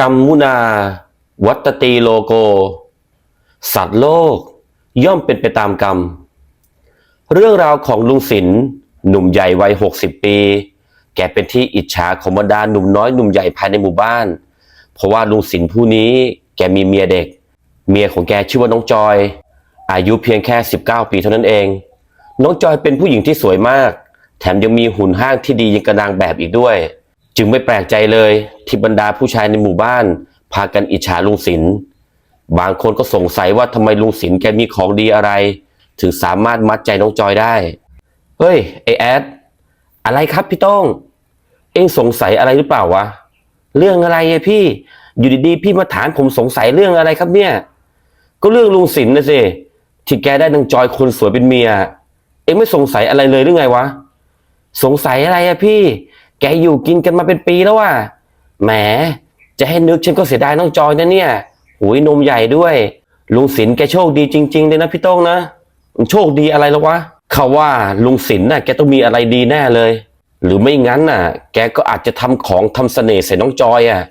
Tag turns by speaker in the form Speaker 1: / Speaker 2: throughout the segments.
Speaker 1: กรรมมุนา วัตตีโลโก สัตว์โลก ย่อมเป็นไปตามกรรม เรื่องราวของลุงศิลป์หนุ่มใหญ่วัยหกสิบปี แกเป็นที่อิจฉาของบรรดาหนุ่มน้อยหนุ่มใหญ่ภายในหมู่บ้าน เพราะว่าลุงศิลป์ผู้นี้แกมีเมียเด็ก เมียของแกชื่อว่าน้องจอย อายุเพียงแค่ 19 ปีเท่านั้นเอง น้องจอยเป็นผู้หญิงที่สวยมาก แถมยังมีหุ่นห้างที่ดียังกระนางแบบอีกด้วย จึงไม่แปลกใจเลยที่บรรดาผู้ชายในหมู่บ้าน พากันอิจฉาลุงศิลป์บางคนก็สงสัยว่าทำไมลุงศิลป์แกมีของดีอะไร ถึงสามารถมัดใจน้องจอยได้ เฮ้ยไอแอดอะไรครับพี่ต้อง เอ็งสงสัยอะไรหรือเปล่าวะเรื่องอะไรไอพี่ อยู่ดีๆพี่มาถามผมสงสัยเรื่องอะไรครับเนี่ย ก็เรื่องลุงศิลป์นะสิที่แกได้นางจอยคนสวยเป็นเมีย เอ็งไม่สงสัยอะไรเลยหรือไงวะสงสัยอะไรอะพี่ แกอยู่กินกันมาเป็นปีแล้วว่ะแหม จะให้นึกฉันก็เสียดายน้องจอยนะเนี่ยหุยนมใหญ่ด้วย ลุงศิลป์แกโชคดีจริงๆเลยนะพี่โต้งนะ โชคดีอะไรแล้ววะเขาว่าลุงศิลป์น่ะแกต้องมีอะไรดีแน่เลย หรือไม่งั้นน่ะ แกก็อาจจะทำของทำเสน่ห์ใส่น้องจอยอะ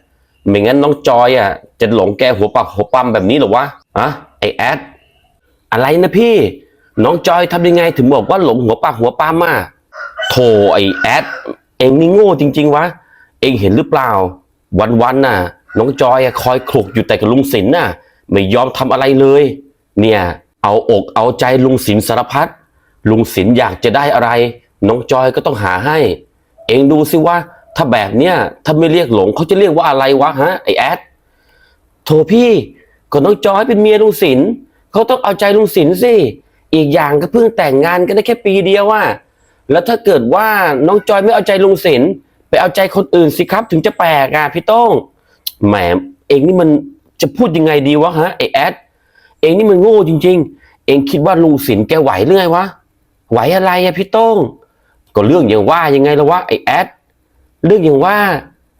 Speaker 1: ไม่งั้นน้องจอยอะ จะหลงแกหัวปักหัวปั๊มแบบนี้หรอวะอะไอแอดอะไรนะพี่ น้องจอยทำยังไงถึงบอกว่าหลงหัวปากหัวปามอะโธ่ไอแอด เองนี่โง่จริง ๆ วะ เองเห็นหรือเปล่า วันๆน่ะ น้องจอยคอยคลุกอยู่แต่กับลุงศิลป์น่ะ ไม่ยอมทำอะไรเลย เนี่ย เอาอกเอาใจลุงศิลป์สารพัดลุงศิลป์อยากจะได้อะไร น้องจอยก็ต้องหาให้ เองดูสิว่า ถ้าแบบเนี้ยถ้าไม่เรียกหลงเขาจะเรียกว่าอะไรวะฮะไอแอดโถพี่ก็น้องจอยเป็นเมียลุงศิลป์เขาต้องเอาใจลุงศิลป์สิอีกอย่างก็เพิ่งแต่งงานกันได้แค่ปีเดียวว่า แล้วถ้าเกิดว่าน้องจอยไม่เอาใจลุงศิลป์ไปเอาใจคนอื่นสิครับ ถึงจะแปลกอะพี่ต้องแหมเองนี่มันจะพูดยังไงดีวะฮะไอแอดเองนี่มันโง่จริง ๆ เองคิดว่าลุงศิลป์แกไหวหรือไงวะไหวอะไรอะพี่ต้งก็เรื่องอย่างว่ายังไงละวะไอแอดเรื่องอย่างว่า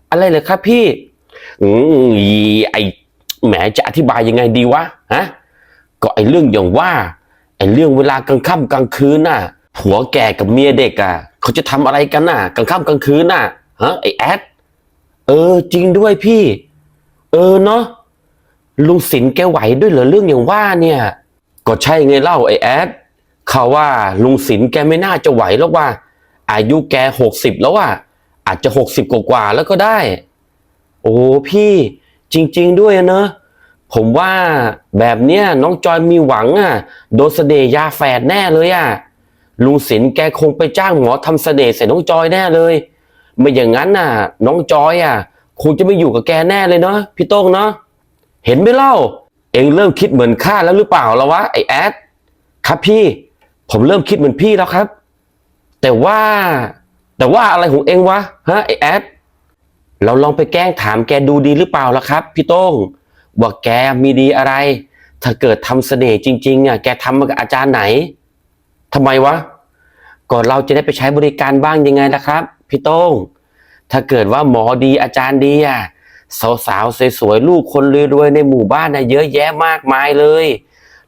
Speaker 1: อะไรเหรอครับพี่ อืมอีไอแหมจะอธิบายยังไงดีวะฮะก็ไอเรื่องอย่างว่าไอเรื่องเวลากลางค่ำกลางคืนน่ะ ผัวแก่กับเมียเด็กอะเขาจะทำอะไรกันน่ะกลางค่ำกลางคืนน่ะฮะไอแอดเออ จริงด้วยพี่ เออเนาะลุงศิลป์แกไหวด้วยเหรอเรื่องอย่างว่าเนี่ย ก็ใช่ไงเล่าไอแอดเขาว่าลุงศิลป์แกไม่น่าจะไหวแล้วว่า อายุแกหกสิบแล้วว่า อาจจะหกสิบกว่าแล้วก็ได้ โอ้พี่ จริง ๆ ด้วยเนอะผมว่าแบบเนี้ยน้องจอยมีหวังอะ โดนเสน่ยาแฝดแน่เลยอะ ลุงศิลป์แกคงไปจ้างหมอทำเสน่ห์ใส่น้องจอยแน่เลย ไม่อย่างนั้นน่ะ น้องจอยอะ คงจะไม่อยู่กับแกแน่เลยเนาะพี่โต้งเนาะเห็นไหมเล่า เองเริ่มคิดเหมือนข้าแล้วหรือเปล่าล้ววะไอแอดครับพี่ ผมเริ่มคิดเหมือนพี่แล้วครับ แต่ว่า แต่ว่าอะไรของเองวะฮะไอแอดเราลองไปแกล้งถามแกดูดีหรือเปล่าล่ะครับ พี่โต้งว่าแกมีดีอะไร ถ้าเกิดทำเสน่ห์จริงๆอะแกทำมากับอาจารย์ไหน ทำไมวะก่อนเราจะได้ไปใช้บริการบ้างยังไงล่ะครับ พี่โต้ง ถ้าเกิดว่าหมอดีอาจารย์ดีอะสาวๆสวยๆลูกคนรวยๆในหมู่บ้านนะเยอะแยะมากมายเลย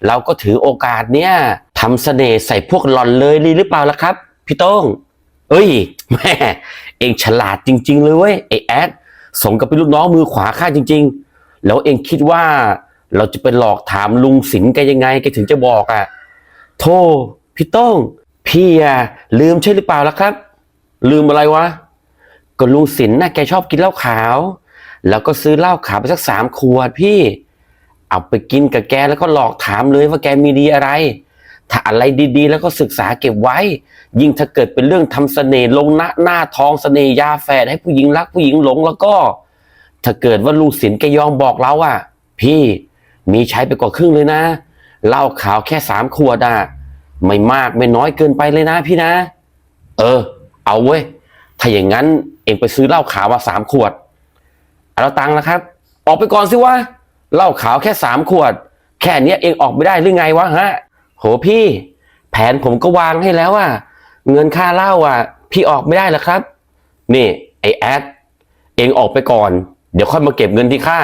Speaker 1: เราก็ถือโอกาสเนี้ยทำเสน่ห์ใส่พวกหล่อนเลยดีหรือเปล่าล่ะครับ พี่โต้ง เอ้ยแม่เองฉลาดจริง ๆ เลยเว้ยไอแอดสมกับเป็นลูกน้องมือขวาข้าจริง ๆ แล้วเองคิดว่าเราจะไปหลอกถามลุงสิงห์แกยังไงแกถึงจะบอกอะโธ่ พี่ต้อง พี่อะลืมใช่หรือเปล่าล่ะครับ ลืมอะไรวะ ก็ลุงสินน่ะแกชอบกินเหล้าขาว แล้วก็ซื้อเหล้าขาวไปสักสามขวดพี่ เอาไปกินกับแกแล้วก็หลอกถามเลยว่าแกมีดีอะไร ถ้าอะไรดีๆ แล้วก็ศึกษาเก็บไว้ ยิ่งถ้าเกิดเป็นเรื่องทำเสน่ห์ลงหน้าหน้าทองเสน่ห์ยาแฝดให้ผู้หญิงรักผู้หญิงหลงแล้วก็ ถ้าเกิดว่าลุงศิลป์แกยอมบอกเราอะพี่มีใช้ไปกว่าครึ่งเลยนะเหล้าขาวแค่สามขวดอะ ไม่มากไม่น้อยเกินไปเลยนะพี่นะ เออ เอาเว้ย ถ้าอย่างนั้นเองไปซื้อเหล้าขาวมาสามขวด เอาตังค์นะครับ ออกไปก่อนสิวะ เหล้าขาวแค่สามขวด แค่เนี้ยเองออกไม่ได้หรือไงวะฮะ โหพี่ แผนผมก็วางให้แล้วอะเงินค่าเหล้าอะพี่ออกไม่ได้หรอครับ นี่ไอแอด เองออกไปก่อน เดี๋ยวค่อยมาเก็บเงินที่ข้า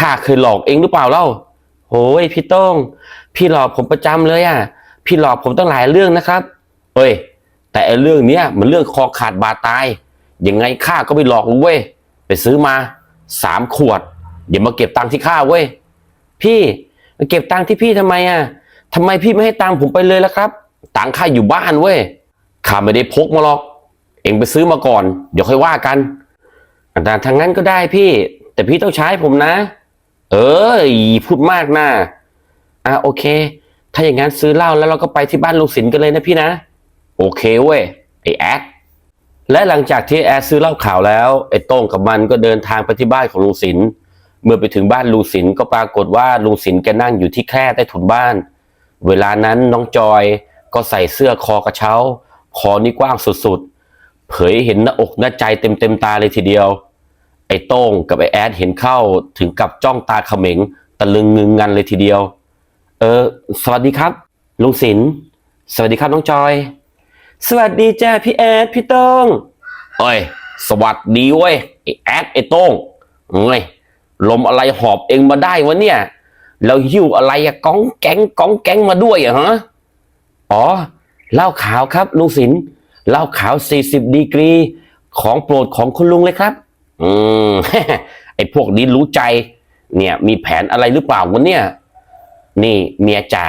Speaker 1: ข้าเคยหลอกเองหรือเปล่าเล่าโอ้ยพี่ต้อง พี่หลอกผมประจำเลยอะ พี่หลอกผมตั้งหลายเรื่องนะครับเอ้ย แต่ไอเรื่องเนี้ยมันเรื่องคอขาดบาดตาย ยังไงข้าก็ไม่หลอกลุงเว้ย ไปซื้อมาสามขวดอย่ามาเก็บตังค์ที่ข้าเว้ย พี่มาเก็บตังค์ที่พี่ทำไมอะทำไมพี่ไม่ให้ตังค์ผมไปเลยล่ะครับ ตังค์ข้าอยู่บ้านเว้ย ข้าไม่ได้พกมาหรอก เองไปซื้อมาก่อน เดี๋ยวค่อยว่ากันแต่ทางนั้นก็ได้พี่ แต่พี่ต้องใช้ผมนะ เออพูดมากนะอะโอเค ถ้าอย่างนั้นซื้อเหล้าแล้วเราก็ไปที่บ้านลุงสินกันเลยนะพี่นะ โอเคเว้ยไอแอดและหลังจากที่แอดซื้อเหล้าขาวแล้วไอโต้งกับมันก็เดินทางไปที่บ้านของลุงสินเมื่อไปถึงบ้านลุงสินก็ปรากฏว่าลุงสินแกนั่งอยู่ที่แคร่ใต้ถุนบ้าน เวลานั้นน้องจอยก็ใส่เสื้อคอกระเช้า คอนี่กว้างสุดๆ เผยเห็นหน้าอกหน้าใจเต็มเต็มๆตาเลยทีเดียว ไอ้โต้งกับไอ้แอดเห็นเข้าถึงกับจ้องตาเขม็งตะลึงงึงงันเลยทีเดียว เออ สวัสดีครับลุงสินสวัสดีครับน้องจอย สวัสดีจ้าพี่แอดพี่โต้งเอ้ย สวัสดีเว้ยไอแอดไอโต้งเอ้ยลมอะไรหอบเองมาได้วะเนี่ยแล้วหิ้วอะไรอะก้องแก๊งก้องแก๊งมาด้วยอะฮะอ๋อเหล้าขาวครับลุงสินเหล้าขาว 40 ดีกรี ของโปรดของคุณลุงเลยครับ อืมไอพวกนี้รู้ใจ เนี่ย มีแผนอะไรหรือเปล่าวะเนี่ย นี่เมียจ๋า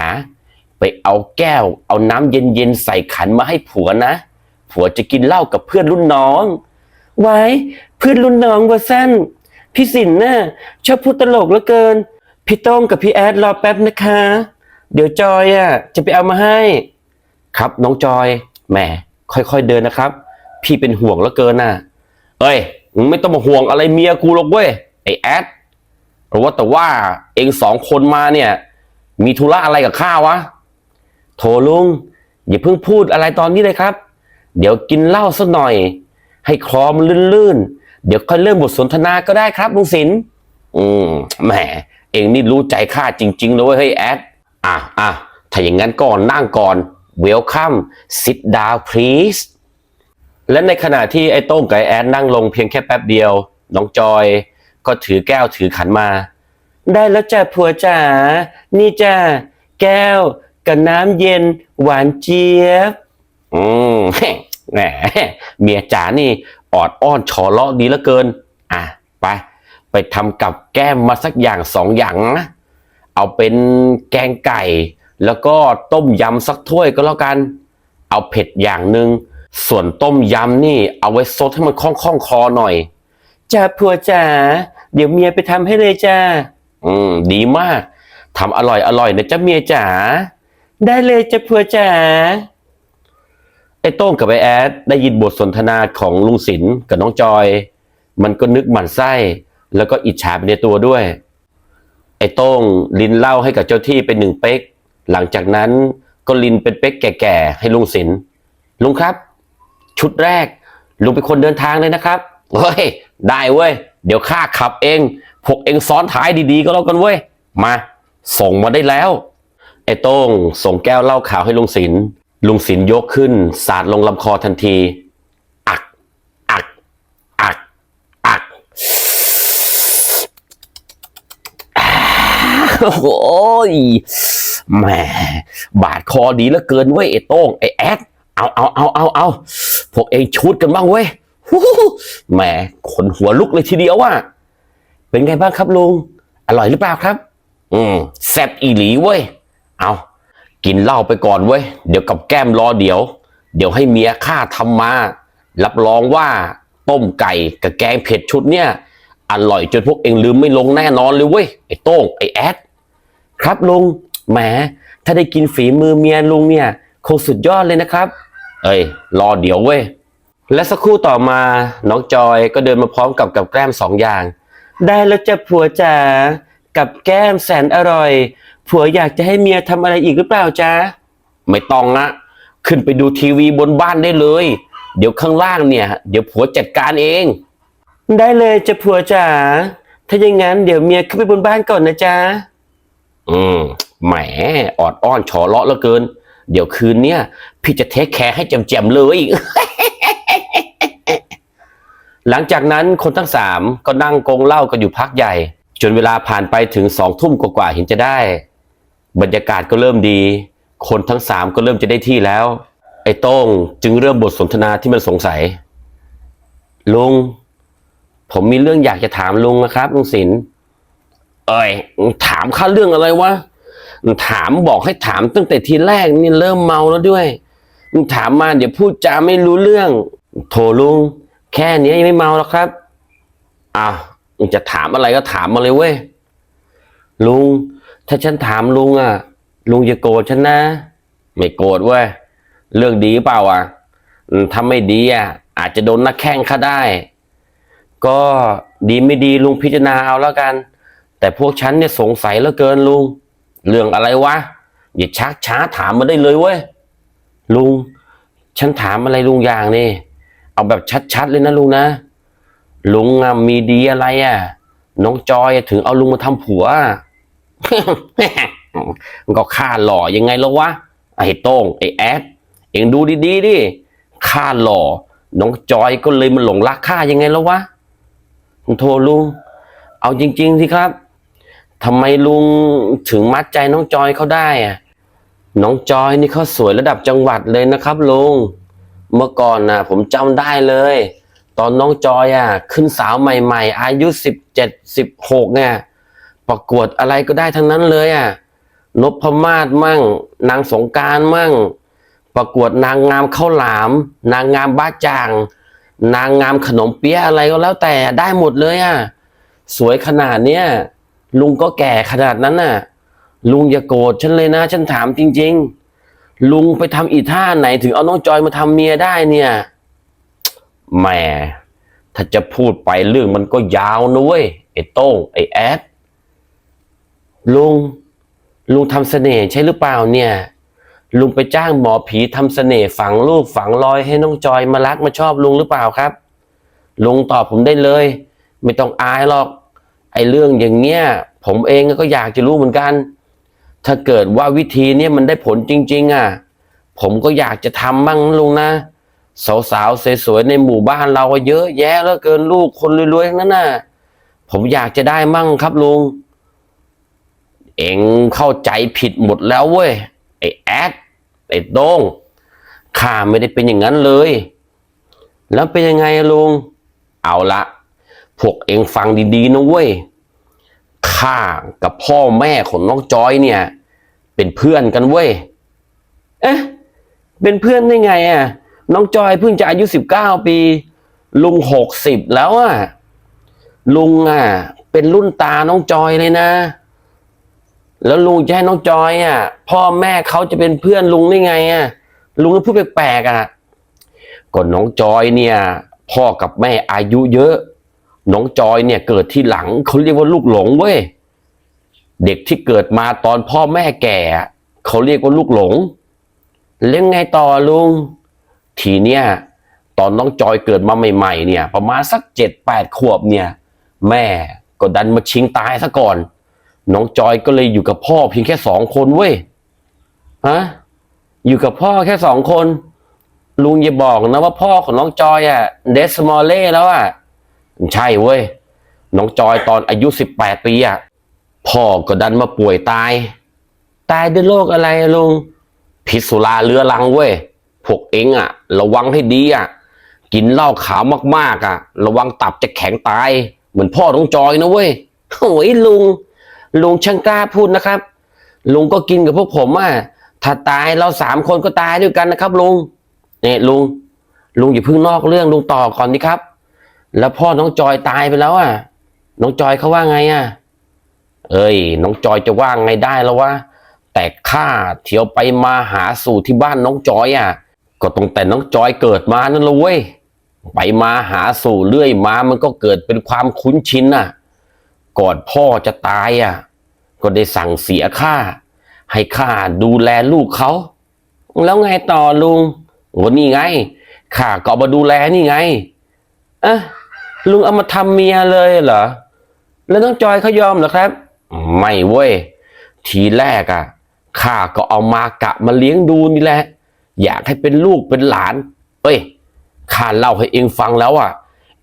Speaker 1: ไปเอาแก้ว เอาน้ำเย็นๆใส่ขันมาให้ผัวนะ ผัวจะกินเหล้ากับเพื่อนรุ่นน้อง ไว้ เพื่อนรุ่นน้องวะสั้นพี่สินน่ะชอบพูดตลกเหลือเกิน พี่โต้งกับพี่แอดรอแป๊บนะคะ เดี๋ยวจอยอะจะไปเอามาให้ ครับน้องจอยแหมค่อยๆเดินนะครับ พี่เป็นห่วงเหลือเกินน่ะเอ้ยมึงไม่ต้องมาห่วงอะไรเมียกูหรอกเว้ยไอแอดหรือว่าแต่ว่าเองสองคนมาเนี่ย มีธุระอะไรกับข้าวะ โถลุง อย่าเพิ่งพูดอะไรตอนนี้เลยครับ เดี๋ยวกินเหล้าสักหน่อย ให้คลอมันลื่นๆ เดี๋ยวค่อยเริ่มบทสนทนาก็ได้ครับลุงศิลป์อืมแหม เองนี่รู้ใจข้าจริงๆเลยเว้ยเฮ้ยแอด อะอะถ้าอย่างนั้นก่อนนั่งก่อน welcome sit down please และในขณะที่ไอ้โต้งกับไอ้แอดนั่งลงเพียงแค่แป๊บเดียว น้องจอยก็ถือแก้วถือขันมา ได้แล้วจ้ะผัวจ๋า นี่จ้ะแก้วกับน้ำเย็นหวานเจี๊ยบ อืมแหมเมียจ๋านี่ออดอ้อนฉอเลาะดีเหลือเกิน อะ ไป ไปทำกับแก้มมาสักอย่างสองอย่างนะเอาเป็นแกงไก่ แล้วก็ต้มยำสักถ้วยก็แล้วกัน เอาเผ็ดอย่างหนึ่งส่วนต้มยำนี่ เอาไว้ซดให้มันคล่องคล่องๆคอหน่อยจ้าผัวจ๋าเดี๋ยวเมียไปทำให้เลยจ้า อืม ดีมากทำอร่อยอร่อยนะจ้าเมียจ๋าได้เลยจ้าผัวจ๋าไอ้โต้งกับไอ้แอดได้ยินบทสนทนาของลุงศิลป์กับน้องจอย มันก็นึกหมั่นไส้ แล้วก็อิจฉาไปในตัวด้วย ไอ้โต้งลินเหล้าให้กับเจ้าที่เป็นหนึ่งเป๊ก หลังจากนั้นก็ลินเป็นเป๊กแก่ๆให้ลุงศิลป์ลุงครับ ชุดแรก ลุงเป็นคนเดินทางเลยนะครับเฮ้ยได้เว้ย เดี๋ยวข้าขับเอง พวกเองซ้อนท้ายดีๆก็แล้วกันเว้ย มา ส่งมาได้แล้ว ไอ้โต้งส่งแก้วเหล้าขาวให้ลุงศิลป์ลุงศิลป์ยกขึ้น สาดลงลำคอทันที อัก อัก อัก อัก โอ้โหยแหมบาดคอดีเหลือเกินเว้ยไอ้โต้งไอ้แอดเอาเอาเอาเอาเอาพวกเองชุดกันบ้างเว้ยฮู้ฮู้ฮู้แหมขนหัวลุกเลยทีเดียวว่ะ เป็นไงบ้างครับลุง อร่อยหรือเปล่าครับ อืมแซ่บอีหลีเว้ย เอากินเหล้าไปก่อนเว้ย เดี๋ยวกับแก้มรอเดี๋ยว เดี๋ยวให้เมียข้าทำมา รับรองว่าต้มไก่กับแกงเผ็ดชุดเนี่ย อร่อยจนพวกเองลืมไม่ลงแน่นอนเลยเว้ย ไอ้โต้งไอ้แอด ครับลุง แหม ถ้าได้กินฝีมือเมียลุงเนี่ย คงสุดยอดเลยนะครับ เอ้ย รอเดี๋ยวเว้ย และสักครู่ต่อมา น้องจอยก็เดินมาพร้อมกับกับแกล้มสองอย่าง ได้แล้วจ้ะผัวจ๋ากับแก้มแสนอร่อย ผัวอยากจะให้เมียทำอะไรอีกหรือเปล่าจ๊ะ ไม่ต้องนะขึ้นไปดูทีวีบนบ้านได้เลย เดี๋ยวข้างล่างเนี่ย เดี๋ยวผัวจัดการเอง ได้เลยจ้ะผัวจ๋าถ้าอย่างนั้นเดี๋ยวเมียขึ้นไปบนบ้านก่อนนะจ๊ะ อืมแหมออดอ้อนฉอเลาะเหลือเกิน เดี๋ยวคืนเนี้ยพี่จะเทคแคร์ให้แจ่มๆเลย หลังจากนั้นคนทั้งสามก็นั่งกงเหล้ากันอยู่พักใหญ่ จนเวลาผ่านไปถึงสองทุ่มกว่าๆเห็นจะได้ บรรยากาศก็เริ่มดี คนทั้งสามก็เริ่มจะได้ที่แล้ว ไอ้โต้งจึงเริ่มบทสนทนาที่มันสงสัย ลุง ผมมีเรื่องอยากจะถามลุงนะครับลุงศิลป์เอ้ยถามข้าเรื่องอะไรวะถามบอกให้ถามตั้งแต่ทีแรกนี่เริ่มเมาแล้วด้วยถามมาเดี๋ยวพูดจาไม่รู้เรื่อง โถลุง แค่นี้ยังไม่เมาแล้วครับ อ้าวจะถามอะไรก็ถามมาเลยเว้ย ลุง ถ้าฉันถามลุงอะ ลุงอย่าโกรธฉันนะ ไม่โกรธเว้ย เรื่องดีเปล่าอะถ้าไม่ดีอะ อาจจะโดนนักแข่งข้าได้ ก็ดีไม่ดีลุงพิจารณาเอาแล้วกัน แต่พวกฉันเนี่ยสงสัยเหลือเกินลุง เรื่องอะไรวะ อย่าชักช้าถามมาได้เลยเว้ย ลุง ฉันถามอะไรลุงอย่างนี่ เอาแบบชัดๆเลยนะลุงนะ ลุงอะมีดีอะไรอะ น้องจอยถึงเอาลุงมาทำผัวมันก็ข้าหล่อยังไงแล้ววะไอ้โต้งไอ้แอดเอ็งดูดีๆดิข้าหล่อ น้องจอยก็เลยมันหลงรักข้ายังไงแล้ววะโทรลุง เอาจริง ๆสิครับทำไมลุงถึงมัดใจน้องจอยเขาได้อะน้องจอยนี่เขาสวยระดับจังหวัดเลยนะครับลุง เมื่อก่อนนะผมจำได้เลย ตอนน้องจอยอะขึ้นสาวใหม่ ๆ อายุสิบเจ็ดสิบหกเนี่ยประกวดอะไรก็ได้ทั้งนั้นเลยอะนพมาศมั่ง นางสงการมั่ง ประกวดนางงามข้าวหลาม นางงามบ้าจาง นางงามขนมเปี๊ยะอะไรก็แล้วแต่ได้หมดเลยอะสวยขนาดเนี้ยลุงก็แก่ขนาดนั้นน่ะ ลุงอย่าโกรธฉันเลยนะ ฉันถามจริง ๆ ลุงไปทำอีท่าไหนถึงเอาน้องจอยมาทำเมียได้เนี่ยแหมถ้าจะพูดไปเรื่องมันก็ยาวนะเว้ยไอ้โต้งไอ้แอดลุงลุงทำเสน่ห์ใช่หรือเปล่าเนี่ย ลุงไปจ้างหมอผีทำเสน่ห์ฝังลูกฝังรอยให้น้องจอยมารักมาชอบลุงหรือเปล่าครับ ลุงตอบผมได้เลย ไม่ต้องอายหรอก ไอ้เรื่องอย่างเนี้ยผมเองก็อยากจะรู้เหมือนกัน ถ้าเกิดว่าวิธีเนี้ยมันได้ผลจริง ๆ อะ ผมก็อยากจะทำบ้างลุงนะ สาวๆสวยๆในหมู่บ้านเราเยอะแยะแล้วเกินลูกคนรวยๆทั้งนั้นน่ะ ผมอยากจะได้มั่งครับลุง เอ็งเข้าใจผิดหมดแล้วเว้ย ไอ้แอด ไอ้โต้งข้าไม่ได้เป็นอย่างนั้นเลย แล้วเป็นยังไงลุง เอาละ พวกเอ็งฟังดีๆนะเว้ย ข้ากับพ่อแม่ของน้องจอยเนี่ย เป็นเพื่อนกันเว้ย เอ๊ะ เป็นเพื่อนได้ไงอะ น้องจอยเพิ่งจะอายุสิบเก้าปี ลุงหกสิบแล้วอะ ลุงอะ เป็นรุ่นตาน้องจอยเลยนะ แล้วลุงจะให้น้องจอยอะ พ่อแม่เขาจะเป็นเพื่อนลุงได้ไงอะ ลุงก็พูดแปลกๆอะก็น้องจอยเนี่ย พ่อกับแม่อายุเยอะ น้องจอยเนี่ยเกิดที่หลังเขาเรียกว่าลูกหลงเว้ยเด็กที่เกิดมาตอนพ่อแม่แก่เขาเรียกว่าลูกหลงเล่นไงต่อลุง ทีเนี้ยตอนน้องจอยเกิดมาใหม่ๆเนี่ย ประมาณสักเจ็ดแปดขวบเนี่ย แม่ก็ดันมาชิงตายซะก่อน น้องจอยก็เลยอยู่กับพ่อเพียงแค่สองคนเว้ยฮะอยู่กับพ่อแค่สองคน ลุงอย่าบอกนะว่าพ่อของน้องจอยอะเดสมอลเล่แล้วอะ ใช่เว้ย น้องจอยตอนอายุสิบแปดปีอะพ่อก็ดันมาป่วยตาย ตายด้วยโรคอะไรลุงพิษสุราเรื้อรังเว้ย พวกเองอะระวังให้ดีอะกินเหล้าขาวมากๆอะระวังตับจะแข็งตาย เหมือนพ่อน้องจอยนะเว้ยโอ้ยลุง ลุงช่างกล้าพูดนะครับ ลุงก็กินกับพวกผมอะถ้าตายเราสามคนก็ตายด้วยกันนะครับลุงเนี่ยลุงลุงอย่าเพิ่งนอกเรื่องลุงต่อก่อนดิครับ แล้วพ่อน้องจอยตายไปแล้วอะ น้องจอยเขาว่าไงอะ เอ้ย น้องจอยจะว่าไงได้แล้ววะ แต่ข้าเที่ยวไปมาหาสู่ที่บ้านน้องจอยอะ ก็ตั้งแต่น้องจอยเกิดมานั่นเลยเว้ย ไปมาหาสู่เรื่อยมา มันก็เกิดเป็นความคุ้นชินน่ะ ก่อนพ่อจะตายอะ ก็ได้สั่งเสียข้าให้ข้าดูแลลูกเขา แล้วไงต่อลุงวันนี้ไง ข้าก็มาดูแลนี่ไงอะ ลุงเอามาทำเมียเลยเหรอ แล้วน้องจอยเขายอมเหรอครับ ไม่เว้ย ทีแรกอะข้าก็เอามากะมาเลี้ยงดูนี่แหละ อยากให้เป็นลูกเป็นหลาน เอ้ยข้าเล่าให้เองฟังแล้วอะ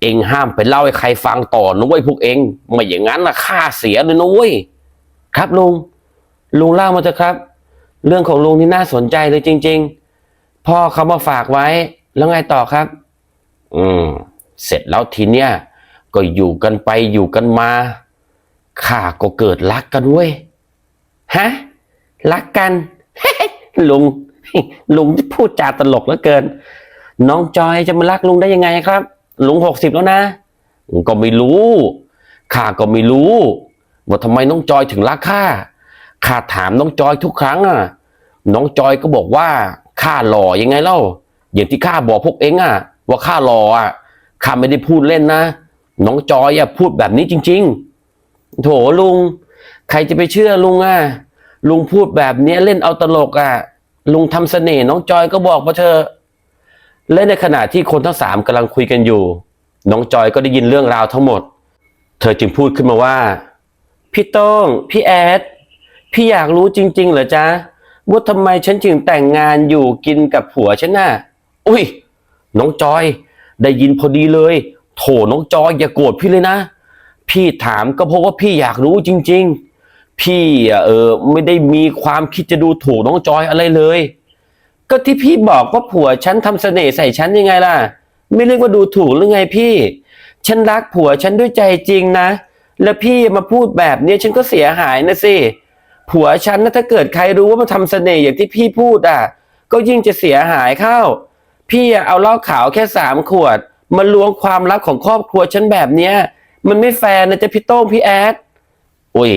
Speaker 1: เองห้ามไปเล่าให้ใครฟังต่อนะเว้ยพวกเองไม่อย่างนั้นนะข้าเสียเลยนะเว้ยครับลุง ลุงเล่ามาเถอะครับ เรื่องของลุงนี่น่าสนใจเลยจริง ๆ พ่อเขามาฝากไว้แล้วไงต่อครับ อืม เสร็จแล้วทีเนี้ยก็อยู่กันไปอยู่กันมาข้าก็เกิดรักกันเว้ยฮะรักกันลุงลุงพูดจาตลกเหลือเกิน น้องจอยจะมารักลุงได้ยังไงครับ ลุงหกสิบแล้วนะก็ไม่รู้ข้าก็ไม่รู้ว่าทำไมน้องจอยถึงรักข้าข้าถามน้องจอยทุกครั้งอะ น้องจอยก็บอกว่าข้าหล่อยังไงเล่าอย่างที่ข้าบอกพวกเองอะ ว่าข้าหล่ออะ ข้าไม่ได้พูดเล่นนะ น้องจอยอะพูดแบบนี้จริง ๆ โถลุง ใครจะไปเชื่อลุงอะลุงพูดแบบเนี้ยเล่นเอาตลกอะลุงทำเสน่ห์น้องจอยก็บอกมาเถอและในขณะที่คนทั้งสามกำลังคุยกันอยู่ น้องจอยก็ได้ยินเรื่องราวทั้งหมด เธอจึงพูดขึ้นมาว่า พี่โต้งพี่แอด พี่อยากรู้จริง ๆ เหรอจ๊ะว่าทำไมฉันจึงแต่งงานอยู่กินกับผัวฉันน่ะ อุ้ย น้องจอย ได้ยินพอดีเลย โถน้องจอยอย่าโกรธพี่เลยนะ พี่ถามก็เพราะว่าพี่อยากรู้จริง ๆ พี่เออไม่ได้มีความคิดจะดูถูกน้องจอยอะไรเลย ก็ที่พี่บอกว่าผัวฉันทำเสน่ห์ใส่ฉันยังไงล่ะ ไม่เรียกว่าดูถูกหรือไงพี่ ฉันรักผัวฉันด้วยใจจริงนะ แล้วพี่มาพูดแบบเนี้ยฉันก็เสียหายนะสิผัวฉันนะถ้าเกิดใครรู้ว่ามันทำเสน่ห์อย่างที่พี่พูดอะ ก็ยิ่งจะเสียหายเข้า พี่เอาเหล้าขาวแค่สามขวดมาล้วงความลับของครอบครัวฉันแบบเนี้ย มันไม่แฟร์นะจ๊ะพี่โต้งพี่แอดโอ้ย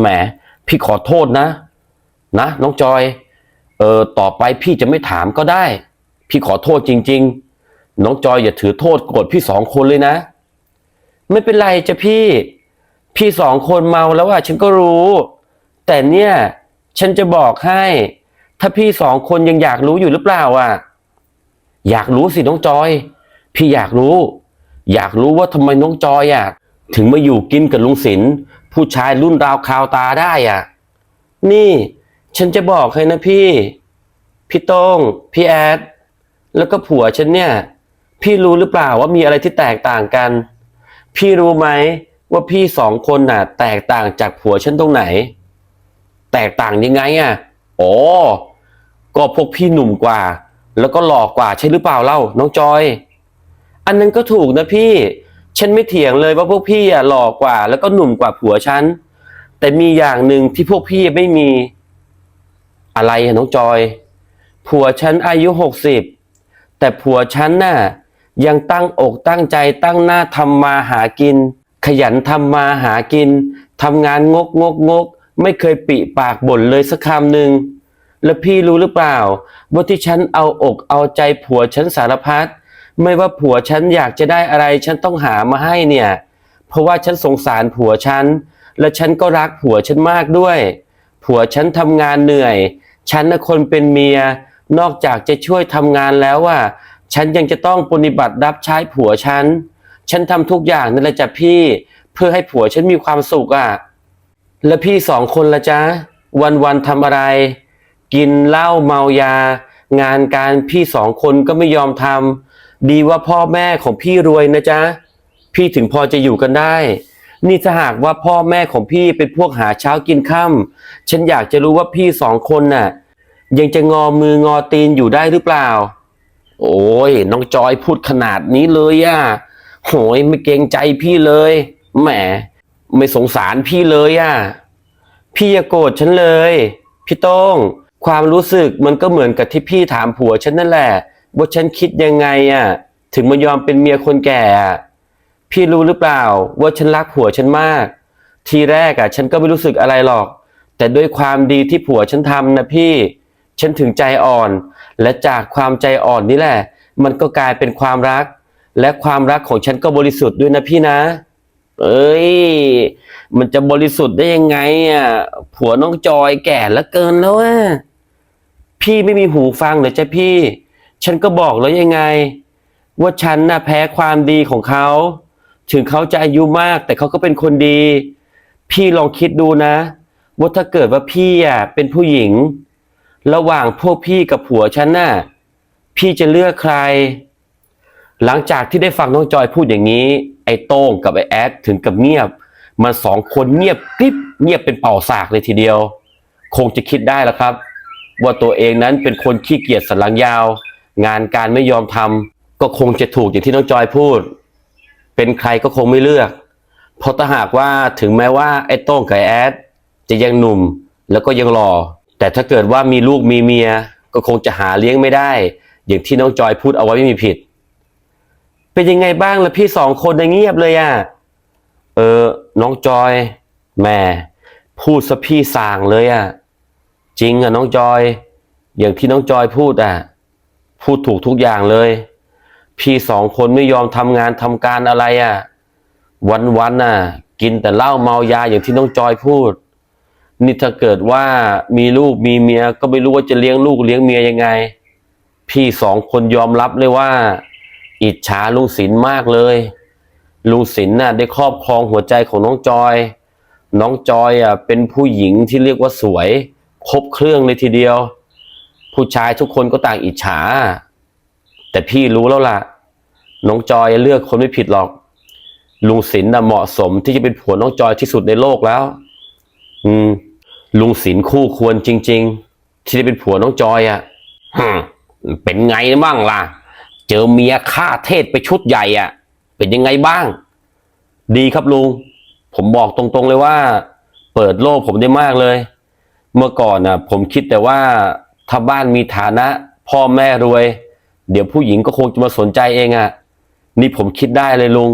Speaker 1: แหม พี่ขอโทษนะ นะน้องจอย เออต่อไปพี่จะไม่ถามก็ได้ พี่ขอโทษจริง ๆ น้องจอยอย่าถือโทษโกรธพี่สองคนเลยนะ ไม่เป็นไรจ้ะพี่ พี่สองคนเมาแล้วอะฉันก็รู้ แต่เนี่ย ฉันจะบอกให้ ถ้าพี่สองคนยังอยากรู้อยู่หรือเปล่าอะ อยากรู้สิน้องจอย พี่อยากรู้ อยากรู้ว่าทำไมน้องจอยอะถึงมาอยู่กินกับลุงศิลป์ผู้ชายรุ่นราวคราวตาได้อะ นี่ ฉันจะบอกให้นะพี่ พี่โต้งพี่แอด แล้วก็ผัวฉันเนี่ย พี่รู้หรือเปล่าว่ามีอะไรที่แตกต่างกัน พี่รู้ไหมว่าพี่สองคนน่ะ แตกต่างจากผัวฉันตรงไหน แตกต่างยังไงอะ อ๋อ ก็พวกพี่หนุ่มกว่า แล้วก็หลอกกว่าใช่หรือเปล่าเล่า น้องจอย อันนั้นก็ถูกนะพี่ ฉันไม่เถียงเลยว่าพวกพี่อะหลอกกว่า แล้วก็หนุ่มกว่าผัวฉัน แต่มีอย่างหนึ่งที่พวกพี่ไม่มี อะไรอะน้องจอย ผัวฉันอายุหกสิบแต่ผัวฉันน่ะยังตั้งอกตั้งใจตั้งหน้าทำมาหากิน ขยันทำมาหากินทำงานงกงกงก ไม่เคยปิปากบ่นเลยสักคำหนึ่ง แล้วพี่รู้หรือเปล่าว่าที่ฉันเอาอกเอาใจผัวฉันสารพัดไม่ว่าผัวฉันอยากจะได้อะไร ฉันต้องหามาให้เนี่ย เพราะว่าฉันสงสารผัวฉัน และฉันก็รักผัวฉันมากด้วย ผัวฉันทำงานเหนื่อย ฉันนะคนเป็นเมีย นอกจากจะช่วยทำงานแล้วอะฉันยังจะต้องปฏิบัติรับใช้ผัวฉัน ฉันทำทุกอย่างนั่นแหละจ้ะพี่ เพื่อให้ผัวฉันมีความสุขอะ แล้วพี่สองคนละจ๊ะวันๆทำอะไร กินเหล้าเมายา งานการพี่สองคนก็ไม่ยอมทำดีว่าพ่อแม่ของพี่รวยนะจ๊ะ พี่ถึงพอจะอยู่กันได้ นี่ถ้าหากว่าพ่อแม่ของพี่เป็นพวกหาเช้ากินค่ำฉันอยากจะรู้ว่าพี่สองคนน่ะ ยังจะงอมืองอตีนอยู่ได้หรือเปล่า โอ้ยน้องจอยพูดขนาดนี้เลยอะโหยไม่เกรงใจพี่เลยแหมไม่สงสารพี่เลยอะพี่อย่าโกรธฉันเลย พี่โต้ง ความรู้สึกมันก็เหมือนกับที่พี่ถามผัวฉันนั่นแหละว่าฉันคิดยังไงอะ ถึงมายอมเป็นเมียคนแก่อะพี่รู้หรือเปล่าว่าฉันรักผัวฉันมาก ทีแรกอะ ฉันก็ไม่รู้สึกอะไรหรอก แต่ด้วยความดีที่ผัวฉันทำนะพี่ ฉันถึงใจอ่อน และจากความใจอ่อนนี่แหละ มันก็กลายเป็นความรัก และความรักของฉันก็บริสุทธิ์ด้วยนะพี่นะ เอ้ย มันจะบริสุทธิ์ได้ยังไงอะ ผัวน้องจอยแก่แล้วเกินแล้วอะ พี่ไม่มีหูฟังเหรอจะพี่ ฉันก็บอกแล้วยังไง ว่าฉันน่ะแพ้ความดีของเขา ถึงเขาจะอายุมากแต่เขาก็เป็นคนดี พี่ลองคิดดูนะ ว่าถ้าเกิดว่าพี่อะเป็นผู้หญิง ระหว่างพวกพี่กับผัวฉันน่ะ พี่จะเลือกใคร หลังจากที่ได้ฟังน้องจอยพูดอย่างนี้ ไอ้โต้งกับไอ้แอดถึงกับเงียบ มันสองคนเงียบกริบเงียบเป็นเป่าสากเลยทีเดียว คงจะคิดได้แล้วครับ ว่าตัวเองนั้นเป็นคนขี้เกียจสันหลังยาว งานการไม่ยอมทำก็คงจะถูกอย่างที่น้องจอยพูด เป็นใครก็คงไม่เลือก เพราะถ้าหากว่าถึงแม้ว่าไอ้โต้งกับไอ้แอด จะยังหนุ่มแล้วก็ยังหล่อแต่ถ้าเกิดว่ามีลูกมีเมีย ก็คงจะหาเลี้ยงไม่ได้ อย่างที่น้องจอยพูดเอาไว้ไม่มีผิด เป็นยังไงบ้างล่ะพี่สองคนน่ะเงียบเลยอะเออ น้องจอยแม่พูดซะพี่สางเลยอะ จริงอะน้องจอย อย่างที่น้องจอยพูดอะ พูดถูกทุกอย่างเลย พี่สองคนไม่ยอมทำงานทำการอะไรอะ วันวันๆน่ะ กินแต่เหล้าเมายาอย่างที่น้องจอยพูด นี่ถ้าเกิดว่ามีลูกมีเมียก็ไม่รู้ว่าจะเลี้ยงลูกเลี้ยงเมียยังไง พี่สองคนยอมรับเลยว่า อิจฉาลุงศิลป์มากเลยลุงศิลป์น่ะได้ครอบครองหัวใจของน้องจอย น้องจอยอะเป็นผู้หญิงที่เรียกว่าสวย ครบเครื่องเลยทีเดียว ผู้ชายทุกคนก็ต่างอิจฉา แต่พี่รู้แล้วล่ะ น้องจอยเลือกคนไม่ผิดหรอก ลุงศิลป์น่ะเหมาะสมที่จะเป็นผัวน้องจอยที่สุดในโลกแล้ว อืม ลุงศิลป์คู่ควรจริง ๆ ที่ได้เป็นผัวน้องจอยอะเป็นไงบ้างล่ะ เจอเมียฆ่าเทศไปชุดใหญ่อะ เป็นยังไงบ้าง ดีครับลุง ผมบอกตรงๆเลยว่า เปิดโลกผมได้มากเลย เมื่อก่อนน่ะผมคิดแต่ว่าถ้าบ้านมีฐานะ พ่อแม่รวย เดี๋ยวผู้หญิงก็คงจะมาสนใจเองอะ นี่ผมคิดได้เลยลุง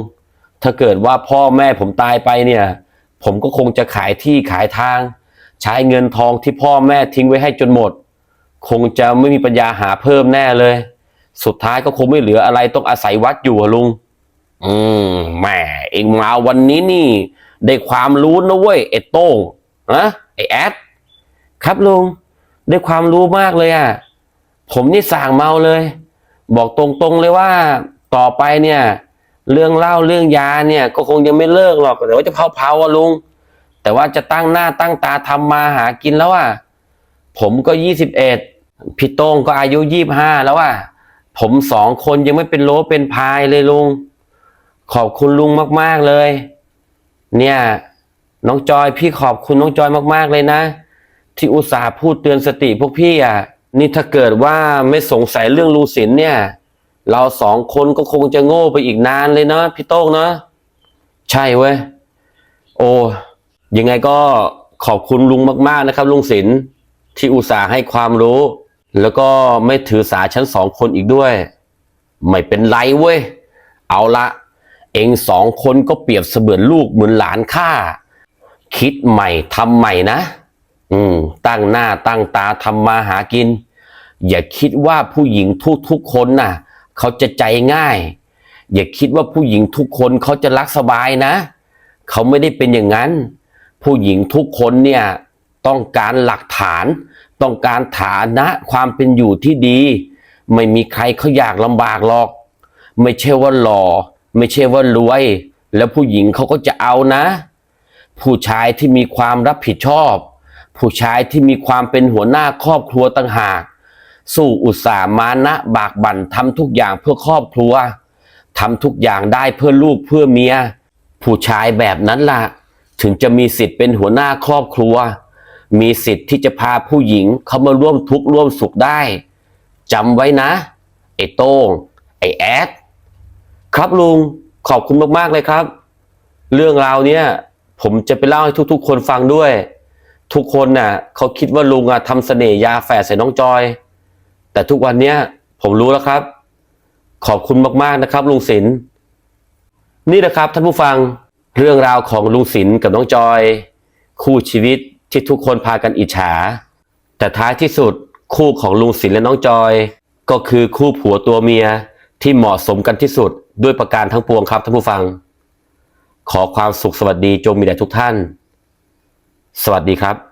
Speaker 1: ถ้าเกิดว่าพ่อแม่ผมตายไปเนี่ย ผมก็คงจะขายที่ขายทาง ใช้เงินทองที่พ่อแม่ทิ้งไว้ให้จนหมด คงจะไม่มีปัญญาหาเพิ่มแน่เลย สุดท้ายก็คงไม่เหลืออะไรต้องอาศัยวัดอยู่ลุง อืมแหมเองมาวันนี้นี่ ได้ความรู้นะเว้ยไอ้โต้งนะไอ้แอด ครับลุงได้ความรู้มากเลยอะ ผมนี่สั่งเมาเลย บอกตรงๆเลยว่าต่อไปเนี่ย เรื่องเล่าเรื่องยาเนี่ย ก็คงยังไม่เลิกหรอกแต่ว่าจะเผาๆอะลุง แต่ว่าจะตั้งหน้าตั้งตาทำมาหากินแล้วอะผมก็ยี่สิบเอ็ดพี่โต้งก็อายุยี่บห้าแล้วอะผมสองคนยังไม่เป็นโลเป็นพายเลยลุง ขอบคุณลุงมากๆเลย เนี่ย น้องจอยพี่ขอบคุณน้องจอยมากๆเลยนะ ที่อุตส่าห์พูดเตือนสติพวกพี่อะนี่ถ้าเกิดว่าไม่สงสัยเรื่องลูศิลป์เนี่ย เราสองคนก็คงจะโง่ไปอีกนานเลยเนาะพี่โต้งเนาะใช่เว้ยโอ้ยังไงก็ขอบคุณลุงมาก ๆนะครับ ลุงศิลที่อุตส่าห์ให้ความรู้ แล้วก็ไม่ถือสาชั้นสองคนอีกด้วย ไม่เป็นไรเว้ย เอาละเองสองคนก็เปรียบเสมือนลูกเหมือนหลานข้าคิดใหม่ทำใหม่นะ อืม ตั้งหน้าตั้งตาทำมาหากิน อย่าคิดว่าผู้หญิงทุกๆคนน่ะ เขาจะใจง่าย อย่าคิดว่าผู้หญิงทุกคนเขาจะรักสบายนะ เขาไม่ได้เป็นอย่างนั้น ผู้หญิงทุกคนเนี่ย ต้องการหลักฐาน ต้องการฐานะความเป็นอยู่ที่ดี ไม่มีใครเขาอยากลำบากหรอก ไม่ใช่ว่าหล่อ ไม่ใช่ว่ารวย แล้วผู้หญิงเขาก็จะเอานะ ผู้ชายที่มีความรับผิดชอบ ผู้ชายที่มีความเป็นหัวหน้าครอบครัวต่างหาก สู้อุตสาห์มานะบากบั่นทำทุกอย่างเพื่อครอบครัวทำทุกอย่างได้เพื่อลูกเพื่อเมีย ผู้ชายแบบนั้นล่ะ ถึงจะมีสิทธิ์เป็นหัวหน้าครอบครัว มีสิทธิ์ที่จะพาผู้หญิงเข้ามาร่วมทุกข์ร่วมสุขได้จำไว้นะ ไอ้โต้งไอ้แอดครับลุงขอบคุณมากๆเลยครับ เรื่องราวเนี้ยผมจะไปเล่าให้ทุกๆ คนฟังด้วย ทุกคนน่ะเขาคิดว่าลุงอะทำเสน่ห์ยาแฝดใส่น้องจอย แต่ทุกวันเนี้ยผมรู้แล้วครับ ขอบคุณมากๆนะครับ ลุงศิลป์นี่นะครับท่านผู้ฟังเรื่องราวของลุงศิลป์กับน้องจอย คู่ชีวิตที่ทุกคนพากันอิจฉา แต่ท้ายที่สุดคู่ของลุงศิลป์และน้องจอย ก็คือคู่ผัวตัวเมียที่เหมาะสมกันที่สุดด้วยประการทั้งปวงครับท่านผู้ฟัง ขอความสุขสวัสดีจงมีแด่ทุกท่าน สวัสดีครับ